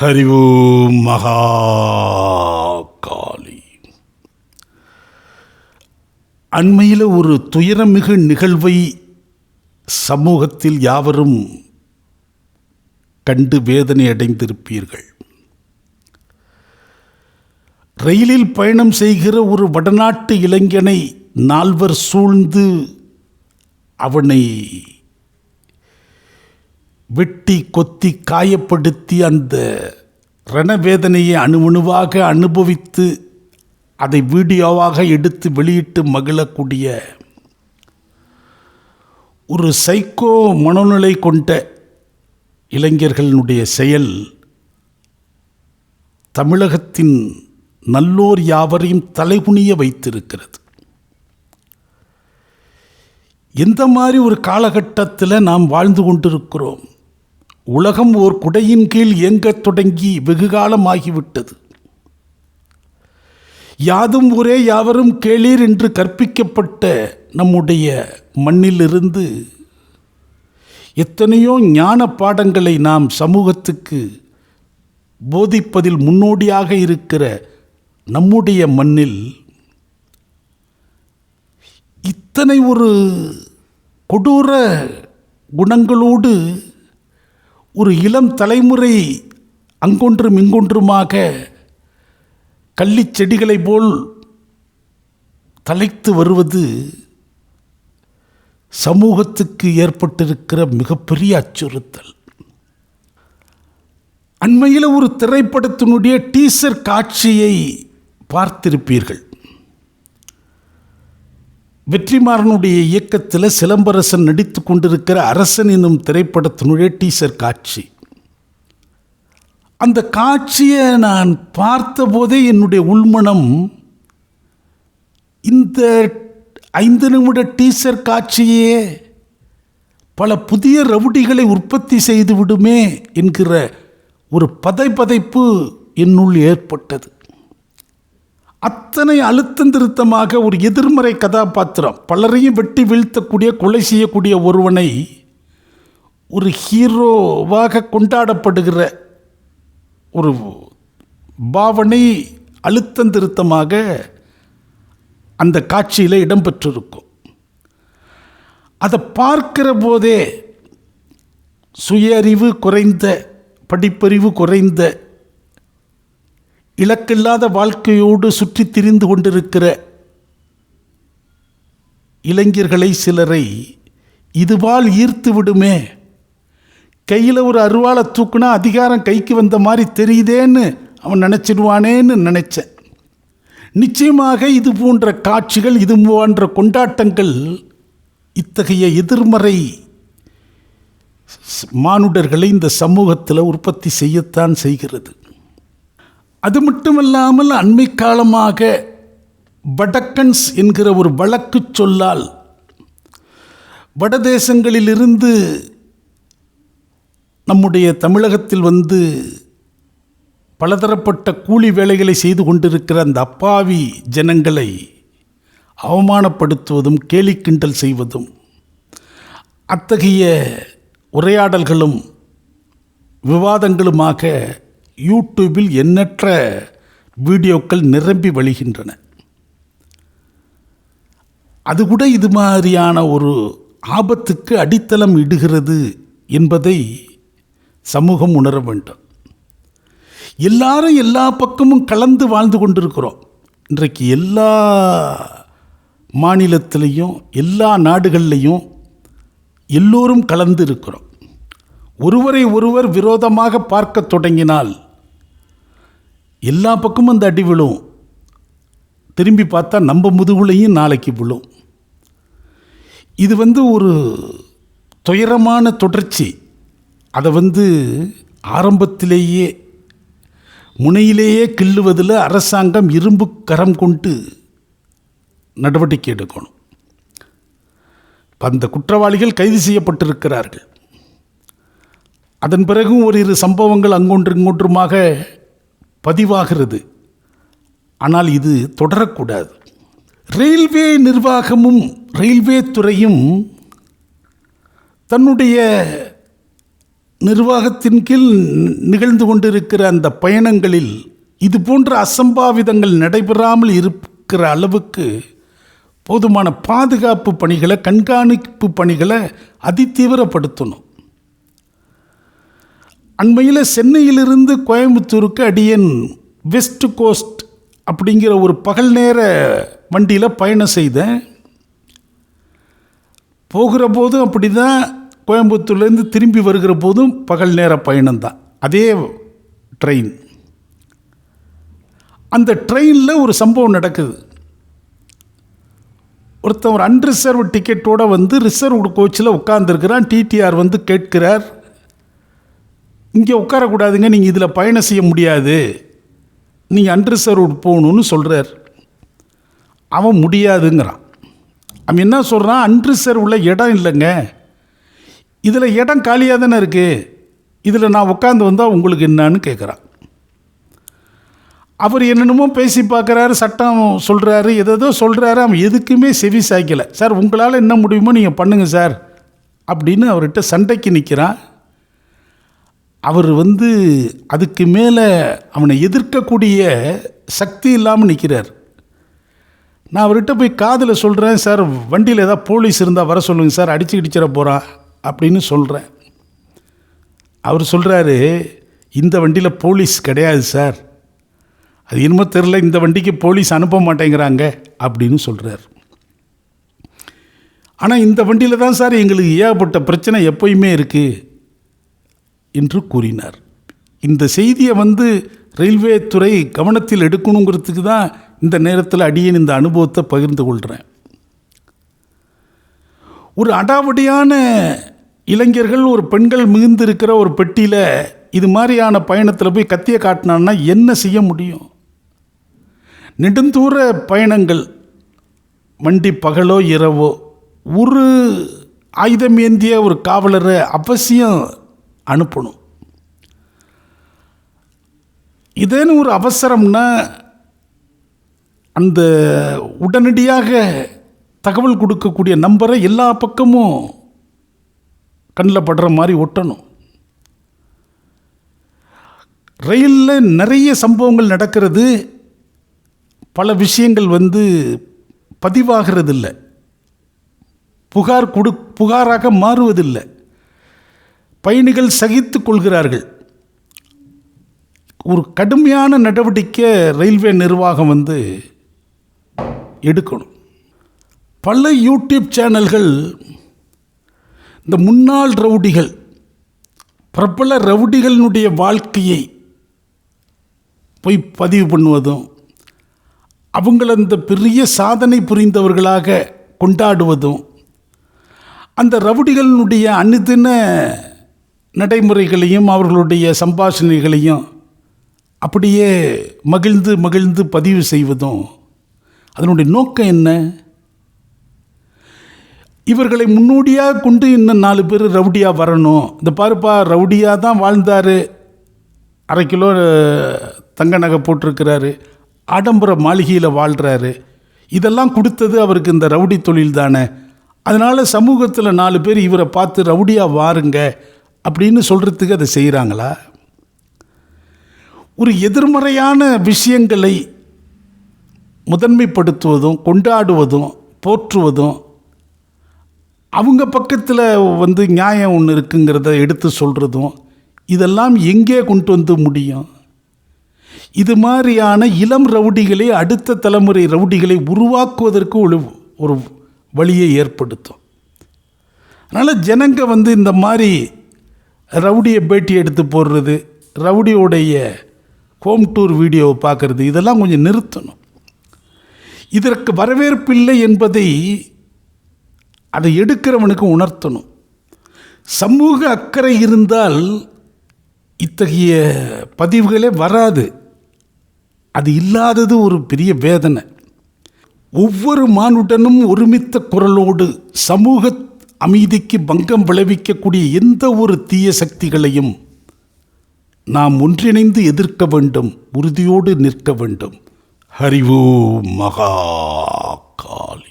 ஹரி ஓம் மகா காளி அண்மையில் ஒரு துயரமிகு நிகழ்வை சமூகத்தில் யாவரும் கண்டு வேதனை அடைந்திருப்பீர்கள். ரயிலில் பயணம் செய்கிற ஒரு வடநாட்டு இளைஞனை நால்வர் சூழ்ந்து அவனை வெட்டி கொத்தி காயப்படுத்தி அந்த ரணவேதனையை அணுவணுவாக அனுபவித்து அதை வீடியோவாக எடுத்து வெளியிட்டு மகிழக்கூடிய ஒரு சைக்கோ மனநிலை கொண்ட இளைஞர்களினுடைய செயல் தமிழகத்தின் நல்லோர் யாவரையும் தலைகுனிய வைத்திருக்கிறது. எந்த மாதிரி ஒரு காலகட்டத்தில் நாம் வாழ்ந்து கொண்டிருக்கிறோம்? உலகம் ஓர் குடையின் கீழ் இயங்கத் தொடங்கி வெகு காலமாகிவிட்டது யாதும் ஒரே யாவரும் கேளீர் என்று கற்பிக்கப்பட்ட நம்முடைய மண்ணிலிருந்து எத்தனையோ ஞான பாடங்களை நாம் சமூகத்துக்கு போதிப்பதில் முன்னோடியாக இருக்கிற நம்முடைய மண்ணில் இத்தனை ஒரு கொடூர குணங்களோடு ஒரு இளம் தலைமுறை அங்கொன்றும் இங்கொன்றுமாக கள்ளிச் செடிகளைப் போல் தலைத்து வருவது சமூகத்துக்கு ஏற்பட்டிருக்கிற மிகப்பெரிய அச்சுறுத்தல். அண்மையில் ஒரு திரைப்படத்தினுடைய டீசர் காட்சியை பார்த்திருப்பீர்கள். வெற்றிமாறனுடைய இயக்கத்தில் சிலம்பரசன் நடித்து கொண்டிருக்கிற அரசன் என்னும் திரைப்படத்தினுடைய டீசர் காட்சி. அந்த காட்சியை நான் பார்த்தபோதே என்னுடைய உள்மனம் இந்த ஐந்து நிமிட டீசர் காட்சியே பல புதிய ரவுடிகளை உற்பத்தி செய்து விடுமே என்கிற ஒரு பதைப்பதைப்பு என்னுள் ஏற்பட்டது. அத்தனை அழுத்தம் திருத்தமாக ஒரு எதிர்மறை கதாபாத்திரம் பலரையும் வெட்டி வீழ்த்தக்கூடிய கொலை செய்யக்கூடிய ஒருவனை ஒரு ஹீரோவாக கொண்டாடப்படுகிற ஒரு பாவனை அழுத்தம் திருத்தமாக அந்த காட்சியில் இடம்பெற்றிருக்கும். அதை பார்க்கிற போதே சுய அறிவு குறைந்த படிப்பறிவு குறைந்த இலக்கில்லாத வாழ்க்கையோடு சுற்றி திரிந்து கொண்டிருக்கிற இளைஞர்களை சிலரை இதுவால் ஈர்த்து விடுமே. கையில் ஒரு அருவாளை தூக்குனா அதிகாரம் கைக்கு வந்த மாதிரி தெரியுதேன்னு அவன் நினச்சிடுவானேன்னு நினச்சேன். நிச்சயமாக இது போன்ற காட்சிகள் இது போன்ற கொண்டாட்டங்கள் இத்தகைய எதிர்மறை மானுடர்களை இந்த சமூகத்தில் உற்பத்தி செய்யத்தான் செய்கிறது. அது மட்டுமல்லாமல் அண்மை காலமாக வடக்கன்ஸ் என்கிற ஒரு வழக்கு சொல்லால் வடதேசங்களிலிருந்து நம்முடைய தமிழகத்தில் வந்து பலதரப்பட்ட கூலி வேலைகளை செய்து கொண்டிருக்கிற அந்த அப்பாவி ஜனங்களை அவமானப்படுத்துவதும் கேலி கிண்டல் செய்வதும் அத்தகைய உரையாடல்களும் விவாதங்களுமாக யூடியூபில் எண்ணற்ற வீடியோக்கள் நிரம்பி வழிகின்றன. அது கூட இது மாதிரியான ஒரு ஆபத்துக்கு அடித்தளம் இடுகிறது என்பதை சமூகம் உணர வேண்டும். எல்லாரும் எல்லா பக்கமும் கலந்து வாழ்ந்து கொண்டிருக்கிறோம். இன்றைக்கு எல்லா மாநிலத்திலையும் எல்லா நாடுகள்லையும் எல்லோரும் கலந்து இருக்கிறோம். ஒருவரை ஒருவர் விரோதமாக பார்க்க தொடங்கினால் எல்லா பக்கமும் அந்த அடி விழும். திரும்பி பார்த்தா நம்ம முதுகுலையும் நாளைக்கு விழும். இது வந்து ஒரு துயரமான தொடர்ச்சி. அதை வந்து ஆரம்பத்திலேயே முனையிலேயே கிள்ளுவதில் அரசாங்கம் இரும்பு கரம் கொண்டு நடவடிக்கை எடுக்கணும். அந்த குற்றவாளிகள் கைது செய்யப்பட்டிருக்கிறார்கள். அதன் பிறகும் ஒரு இரு சம்பவங்கள் அங்கொன்று இங்கொன்றுமாக பதிவாகிறது. ஆனால் இது தொடரக்கூடாது. ரயில்வே நிர்வாகமும் ரயில்வே துறையும் தன்னுடைய நிர்வாகத்தின் கீழ் நிகழ்ந்து கொண்டிருக்கிற அந்த பயணங்களில் இது போன்ற அசம்பாவிதங்கள் நடைபெறாமல் இருக்கிற அளவுக்கு போதுமான பாதுகாப்பு பணிகளை கண்காணிப்பு பணிகளை அதிதீவிரப்படுத்தணும். அண்மையில் சென்னையிலிருந்து கோயம்புத்தூருக்கு அடியன் வெஸ்ட் கோஸ்ட் அப்படிங்கிற ஒரு பகல் நேர வண்டியில் பயணம் செய்தேன். போகிற போதும் அப்படி தான் கோயம்புத்தூர்லேருந்து திரும்பி வருகிற போதும் பகல் நேர பயணம்தான். அதே ட்ரெயின் அந்த ட்ரெயினில் ஒரு சம்பவம் நடக்குது. ஒருத்தன் ஒரு அன்ரிசர்வ் டிக்கெட்டோட வந்து ரிசர்வ் கோச்சில் உட்காந்துருக்கிறான் டிடிஆர் வந்து கேட்கிறார். இங்கே உட்காரக்கூடாதுங்க நீங்கள் இதில் பயணம் செய்ய முடியாது. நீங்கள் அன்ரிசர்வ் போகணுன்னு சொல்கிறார் அவன் முடியாதுங்கிறான். அவன் என்ன சொல்கிறான் அன்ரிசர்வில் இடம் இல்லைங்க. இதில் இடம் காலியாக தானே இருக்குது இதில் நான் உட்காந்து வந்தால் உங்களுக்கு என்னன்னு கேட்குறான். அவர் என்னென்னமோ பேசி பார்க்குறாரு சட்டம் சொல்கிறாரு எதோ சொல்கிறாரு அவன் எதுக்குமே செவி சாய்க்கலை. சார் உங்களால் என்ன முடியுமோ நீங்கள் பண்ணுங்கள் சார் அப்படின்னு அவர்கிட்ட சண்டைக்கு நிற்கிறான். அவர் வந்து அதுக்கு மேலே அவனை எதிர்க்கக்கூடிய சக்தி இல்லாமல் நிற்கிறார் நான் அவர்கிட்ட போய் காதில் சொல்கிறேன் சார் வண்டியில் ஏதாவது போலீஸ் இருந்தால் வர சொல்லுங்கள் சார் அடிச்சு கிடிச்சிட போகிறான் அப்படின்னு சொல்கிறேன் அவர் சொல்கிறாரு இந்த வண்டியில் போலீஸ் கிடையாது சார். அது என்னமோ தெரில இந்த வண்டிக்கு போலீஸ் அனுப்ப மாட்டேங்கிறாங்க அப்படின்னு சொல்கிறார் ஆனால் இந்த வண்டியில் தான் சார் எங்களுக்கு ஏகப்பட்ட பிரச்சனை எப்போயுமே இருக்குது என்று கூறினார். இந்த செய்தியை வந்து ரயில்வே துறை கவனத்தில் எடுக்கணுங்கிறதுக்கு தான் இந்த நேரத்தில் அடியேன் இந்த அனுபவத்தை பகிர்ந்து கொள்கிறேன் ஒரு அடாவடியான இளைஞர்கள் ஒரு பெண்கள் மிகுந்திருக்கிற ஒரு பெட்டியில் இது மாதிரியான பயணத்தில் போய் கத்தியை காட்டினான்னா என்ன செய்ய முடியும்? நெடுந்தூர பயணங்கள் வண்டி பகலோ இரவோ ஒரு ஆயுதம் ஏந்திய ஒரு காவலரை அவசியம் அனுப்பணும். இதேன்னு ஒரு அவசரம்னா அந்த உடனடியாக தகவல் கொடுக்கக்கூடிய நம்பரை எல்லா பக்கமும் கண்ணில் படுற மாதிரி ஒட்டணும். ரயிலில் நிறைய சம்பவங்கள் நடக்கிறது பல விஷயங்கள் வந்து பதிவாகிறது இல்லை புகார் கொடு புகாராக மாறுவதில்லை. பயணிகள் சகித்து கொள்கிறார்கள். ஒரு கடுமையான நடவடிக்கை ரயில்வே நிர்வாகம் வந்து எடுக்கணும். பல யூடியூப் சேனல்கள் இந்த முன்னாள் ரவுடிகள் பிரபல ரவுடிகளினுடைய வாழ்க்கையை போய் பதிவு பண்ணுவதும் அவங்கள அந்த பெரிய சாதனை புரிந்தவர்களாக கொண்டாடுவதும் அந்த ரவுடிகளினுடைய அனுதின நடைமுறைகளையும் அவர்களுடைய சம்பாஷணைகளையும் அப்படியே மகிழ்ந்து மகிழ்ந்து பதிவு செய்வதும் அதனுடைய நோக்கம் என்ன? இவர்களை முன்னோடியாக கொண்டு இன்னும் நாலு பேர் ரவுடியாக வரணும். இந்த பாருப்பா ரவுடியாக தான் வாழ்ந்தார். அரை கிலோ தங்க நகை போட்டிருக்கிறாரு. ஆடம்பர மாளிகையில் வாழ்கிறாரு இதெல்லாம் கொடுத்தது அவருக்கு இந்த ரவுடி தொழில் தானே. அதனால் சமூகத்தில் நாலு பேர் இவரை பார்த்து ரவுடியாக வாருங்க. அப்படின்னு சொல்கிறதுக்கு அதை செய்கிறாங்களா ஒரு எதிர்மறையான விஷயங்களை முதன்மைப்படுத்துவதும் கொண்டாடுவதும் போற்றுவதும் அவங்க பக்கத்தில் வந்து நியாயம் ஒன்று இருக்குங்கிறத எடுத்து சொல்கிறதும் இதெல்லாம் எங்கே கொண்டு வந்து முடியும்? இது மாதிரியான இளம் ரவுடிகளை அடுத்த தலைமுறை ரவுடிகளை உருவாக்குவதற்கு ஒரு ஒரு வழியை ஏற்படுத்தும். அதனால் ஜனங்க வந்து இந்த மாதிரி ரவுடியை பேட்டி எடுத்து போடுறது ரவுடியோடைய ஹோம் டூர் வீடியோவை பார்க்குறது இதெல்லாம் கொஞ்சம் நிறுத்தணும். இதற்கு வரவேற்பில்லை என்பதை அதை எடுக்கிறவனுக்கு உணர்த்தணும். சமூக அக்கறை இருந்தால் இத்தகைய பதிவுகளே வராது. அது இல்லாதது ஒரு பெரிய வேதனை. ஒவ்வொரு மானுடனும் ஒருமித்த குரலோடு சமூக அமைதிக்கு பங்கம் விளைவிக்கக்கூடிய எந்த ஒரு தீய சக்திகளையும் நாம் ஒன்றிணைந்து எதிர்க்க வேண்டும் உறுதியோடு நிற்க வேண்டும். ஹரிவோ மகா காளி